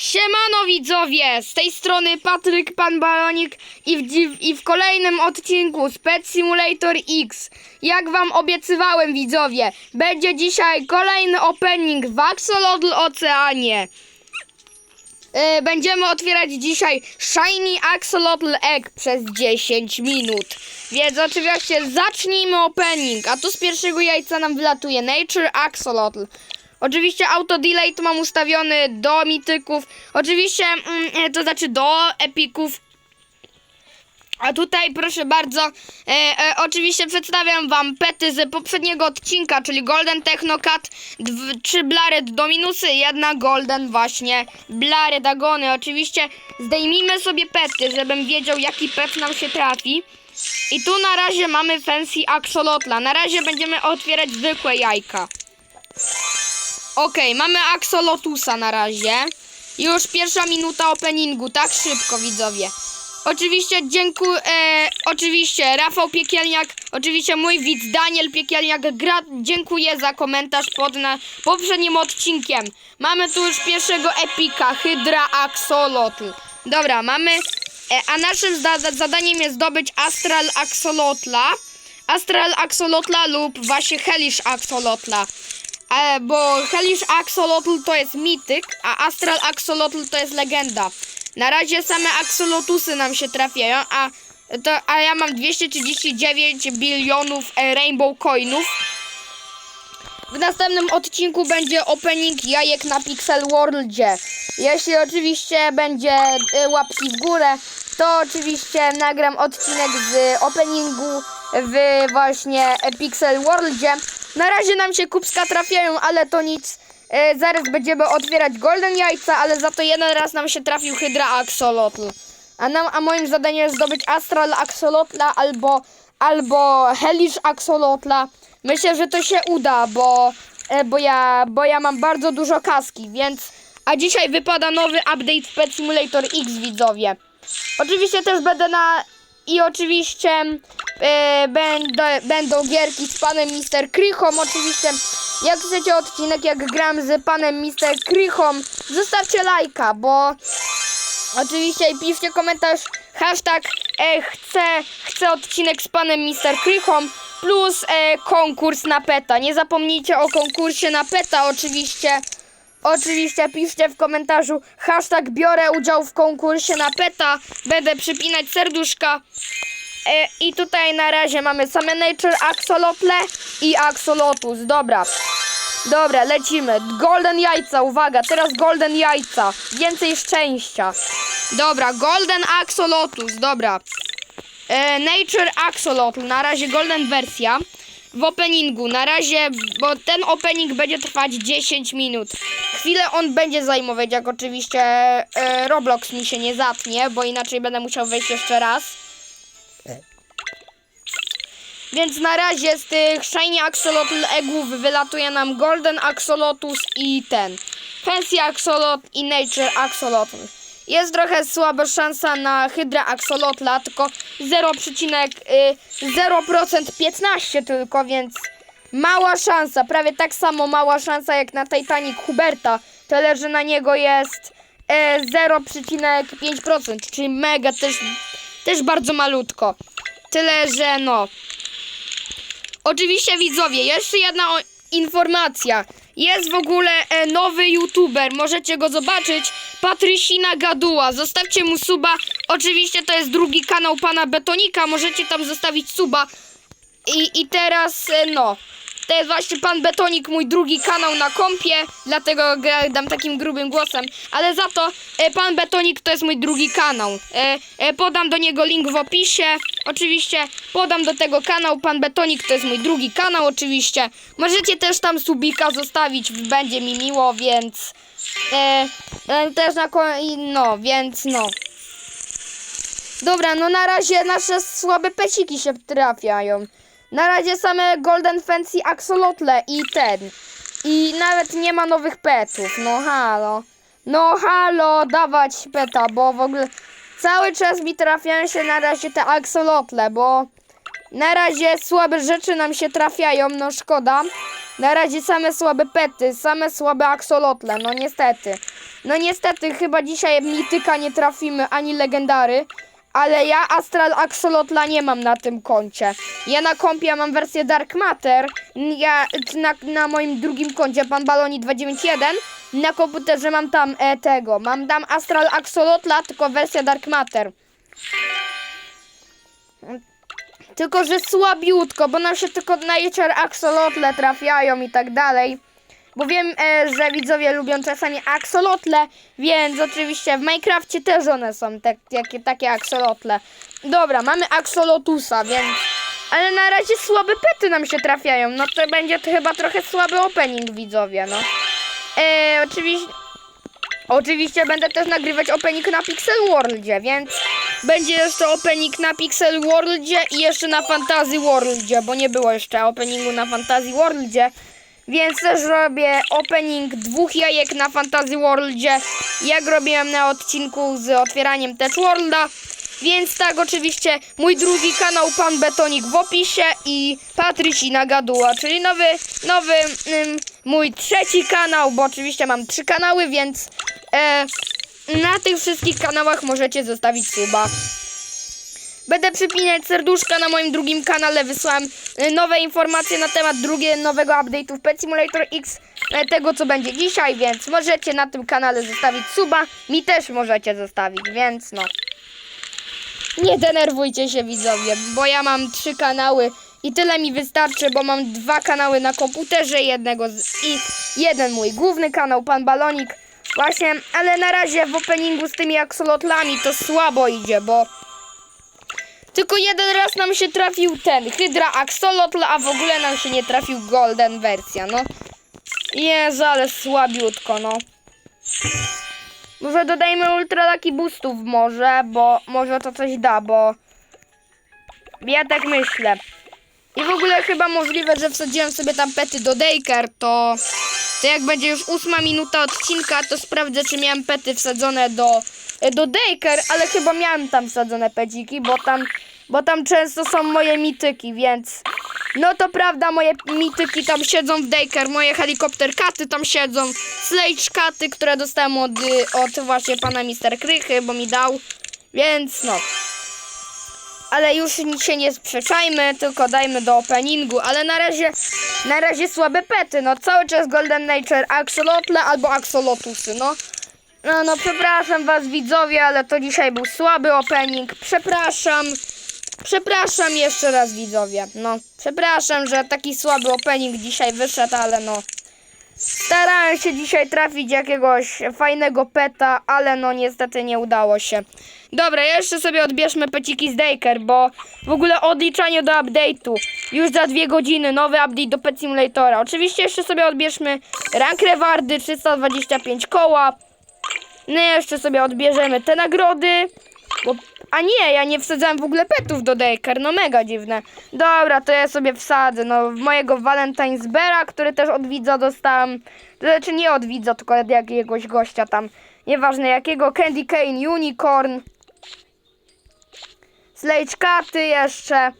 Siemano widzowie, z tej strony Patryk Pan Balonik i w, i w kolejnym odcinku z Pet Simulator X. Jak wam obiecywałem widzowie, będzie dzisiaj kolejny opening w Axolotl Oceanie. E, Będziemy otwierać dzisiaj Shiny Axolotl Egg przez 10 minut. Więc oczywiście zacznijmy opening. A tu z pierwszego jajca nam wylatuje Nature Axolotl. Oczywiście auto delay to mam ustawiony do mityków. Oczywiście mm, e, to znaczy do epików. A tutaj proszę bardzo, e, e, oczywiście przedstawiam wam pety z poprzedniego odcinka, czyli Golden Technocat, trzy Blared Dominusy, jedna Golden właśnie Blared Agony. Oczywiście zdejmijmy sobie pety, żebym wiedział jaki pet nam się trafi. I tu na razie mamy Fancy Axolotla. Na razie będziemy otwierać zwykłe jajka. Okej, mamy Axolotusa na razie. Już pierwsza minuta openingu, tak szybko widzowie. Oczywiście dziękuję, e, oczywiście Rafał Piekielniak, oczywiście mój widz Daniel Piekielniak, gra, dziękuję za komentarz pod na poprzednim odcinkiem. Mamy tu już pierwszego epika, Hydra Axolotl. Dobra, mamy, e, a naszym zadaniem jest zdobyć Astral Axolotla. Astral Axolotla lub właśnie Hellish Axolotla. E, bo Hellish Axolotl to jest mityk, a Astral Axolotl to jest legenda. Na razie same Axolotusy nam się trafiają, a, to, a ja mam 239 bilionów e, Rainbow Coinów. W następnym odcinku będzie opening jajek na Pixel Worldzie. Jeśli oczywiście będzie e, łapki w górę, to oczywiście nagram odcinek z openingu w właśnie e, Pixel Worldzie. Na razie nam się kubska trafiają, ale to nic. E, zaraz będziemy otwierać golden jajca, ale za to jeden raz nam się trafił Hydra Axolotl. A, nam, a moim zadaniem jest zdobyć Astral Axolotla albo, albo Hellish Axolotla. Myślę, że to się uda, bo, e, bo, ja, bo ja mam bardzo dużo kaski, więc... A dzisiaj wypada nowy update w Pet Simulator X, widzowie. Oczywiście też będę na... I oczywiście e, będą, będą gierki z panem Mister Krychom. Oczywiście, jak chcecie odcinek, jak gram z panem Mister Krychom, zostawcie lajka, bo oczywiście i piszcie komentarz hashtag e, chcę, chcę odcinek z panem Mister Krychom plus e, konkurs na peta. Nie zapomnijcie o konkursie na peta oczywiście. Oczywiście piszcie w komentarzu hashtag biorę udział w konkursie na peta. Będę przypinać serduszka. E, I tutaj na razie mamy same Nature Axolotle i Axolotus. Dobra. Dobra, lecimy. Golden jajca, uwaga, teraz golden jajca. Więcej szczęścia. Dobra, golden axolotus, dobra. E, Nature Axolotl, na razie golden wersja. W openingu, na razie, bo ten opening będzie trwać 10 minut. Chwilę on będzie zajmować, jak oczywiście e, Roblox mi się nie zatnie, bo inaczej będę musiał wejść jeszcze raz. Więc na razie z tych Shiny Axolotl Eggów wylatuje nam Golden Axolotus i ten Fancy Axolotl i Nature Axolotl. Jest trochę słaba szansa na Hydra Axolotla, tylko 0,0% 15 tylko, więc mała szansa, prawie tak samo mała szansa jak na Titanic Huberta, tyle że na niego jest e, 0,5%, czyli mega też, też bardzo malutko. Tyle, że no, Oczywiście widzowie, jeszcze jedna informacja. Jest w ogóle e, nowy youtuber, możecie go zobaczyć. Patrysina Gaduła, zostawcie mu suba. Oczywiście to jest drugi kanał pana Betonika, możecie tam zostawić suba. I, i teraz, e, no, to jest właśnie pan Betonik, mój drugi kanał na kompie, dlatego gadam takim grubym głosem. Ale za to e, pan Betonik to jest mój drugi kanał. E, e, podam do niego link w opisie. Oczywiście podam do tego kanał. Pan Betonik to jest mój drugi kanał, oczywiście. Możecie też tam subika zostawić, będzie mi miło, więc. E, e, też na no, więc no. Dobra, no na razie nasze słabe peciki się trafiają. Na razie same Golden Fancy Axolotle i ten. I nawet nie ma nowych petów. No halo. No halo, dawać peta, bo w ogóle cały czas mi trafiają się na razie te axolotle, bo na razie słabe rzeczy nam się trafiają, no szkoda. Na razie same słabe pety, same słabe axolotle, no niestety. No niestety, chyba dzisiaj mityka nie trafimy, ani legendary. Ale ja Astral Axolotla nie mam na tym koncie. Ja na kompie mam wersję Dark Matter. Ja na, na moim drugim koncie, pan Baloni 291, na komputerze mam tam e, tego. Mam tam Astral Axolotla, tylko wersja Dark Matter. Tylko, że słabiutko, bo nam się tylko Nature Axolotle trafiają i tak dalej. Bo wiem, e, że widzowie lubią czasami axolotle, więc oczywiście w Minecrafcie też one są te, takie, takie axolotle. Dobra, mamy axolotusa, więc... Ale na razie słabe pety nam się trafiają. No to będzie to chyba trochę słaby opening, widzowie, no. E, oczywiście... Oczywiście będę też nagrywać opening na Pixel Worldzie, więc będzie jeszcze opening na Pixel Worldzie i jeszcze na Fantasy Worldzie, bo nie było jeszcze openingu na Fantasy Worldzie. Więc też robię opening dwóch jajek na Fantasy Worldzie, jak robiłem na odcinku z otwieraniem Tech Worlda. Więc tak, oczywiście mój drugi kanał Pan Betonik w opisie i Patrycina Gaduła, czyli nowy, nowy ym, mój trzeci kanał, bo oczywiście mam trzy kanały, więc e, na tych wszystkich kanałach możecie zostawić suba. Będę przypinać serduszka na moim drugim kanale. Wysłałem y, nowe informacje na temat drugiego nowego update'u w Pet Simulator X. e, Tego co będzie dzisiaj, więc możecie na tym kanale zostawić suba. Mi też możecie zostawić, więc no. Nie denerwujcie się widzowie, bo ja mam trzy kanały i tyle mi wystarczy, bo mam dwa kanały na komputerze, jednego z, i jeden mój główny kanał, Pan Balonik. Właśnie, ale na razie w openingu z tymi axolotlami to słabo idzie, bo tylko jeden raz nam się trafił ten Hydra Axolotl, a w ogóle nam się nie trafił Golden wersja, no. Jezu, ale słabiutko, no. Może dodajmy Ultra Lucky Boostów może, bo może to coś da, bo ja tak myślę. I w ogóle chyba możliwe, że wsadziłem sobie tam pety do Daycare, to, to jak będzie już ósma minuta odcinka, to sprawdzę, czy miałem pety wsadzone do, do Daycare, ale chyba miałem tam wsadzone peciki, bo tam, bo tam często są moje mityki, więc no to prawda, moje mityki tam siedzą w Daycare, moje helikopterkaty tam siedzą, slajczkaty, które dostałem od, od właśnie pana Mister Krychy, bo mi dał, więc no. Ale już się nie sprzeczajmy, tylko dajmy do openingu, ale na razie, na razie słabe pety, no cały czas Golden Nature Axolotle albo Axolotusy, no. No, no przepraszam was widzowie, ale to dzisiaj był słaby opening, przepraszam. Przepraszam jeszcze raz widzowie, no. Przepraszam, że taki słaby opening dzisiaj wyszedł, ale no. Starałem się dzisiaj trafić jakiegoś fajnego peta, ale no niestety nie udało się. Dobra, jeszcze sobie odbierzmy peciki z Daycare, bo w ogóle odliczanie do update'u. Już za dwie godziny nowy update do Pet Simulatora. Oczywiście jeszcze sobie odbierzmy rank rewardy 325 koła. No jeszcze sobie odbierzemy te nagrody. Bo... A nie, ja nie wsadzałem w ogóle petów do Daycare, no mega dziwne. Dobra, to ja sobie wsadzę, no mojego Valentine's Beara, który też od widza dostałem. To znaczy nie od widza, tylko od jakiegoś gościa tam. Nieważne jakiego, Candy Cane, Unicorn. Slage katy jeszcze.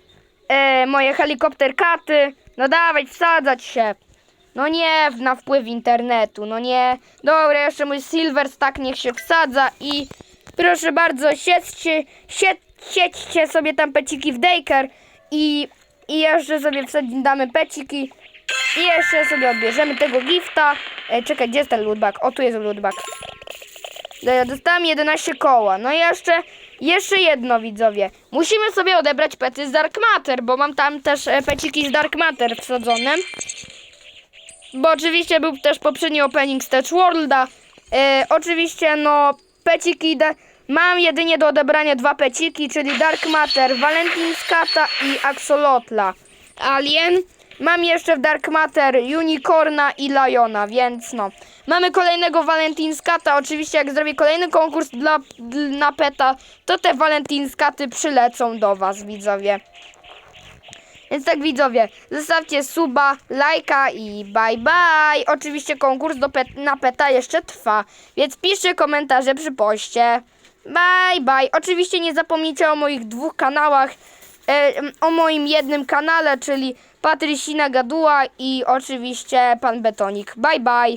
E, moje helikopter katy. No dawaj, wsadzać się. No nie, na wpływ internetu, no nie. Dobra, jeszcze mój Silver Stack niech się wsadza i proszę bardzo, siedźcie, sied, siedźcie sobie tam peciki w Daycare i, i jeszcze sobie wsadzimy, peciki i jeszcze sobie odbierzemy tego gifta. E, czekaj, gdzie jest ten lootbag? O, tu jest lootbag. E, Dostałem 11 koła. No i jeszcze, jeszcze jedno widzowie. Musimy sobie odebrać pety z Dark Matter, bo mam tam też e, peciki z Dark Matter wsadzone. Bo oczywiście był też poprzedni opening Touch Worlda. E, oczywiście, no, peciki. Mam jedynie do odebrania dwa peciki, czyli Dark Matter, Valentinscata i Axolotla. Alien. Mam jeszcze w Dark Matter Unicorna i Liona, więc no. Mamy kolejnego Valentinscata. Oczywiście, jak zrobię kolejny konkurs dla, na peta, to te Valentinscaty przylecą do Was, widzowie. Więc tak widzowie, zostawcie suba, lajka i bye bye. Oczywiście konkurs do pet, na peta jeszcze trwa, więc piszcie komentarze przy poście. Bye bye. Oczywiście nie zapomnijcie o moich dwóch kanałach. E, o moim jednym kanale, czyli Patrysina Gaduła i oczywiście Pan Betonik. Bye bye.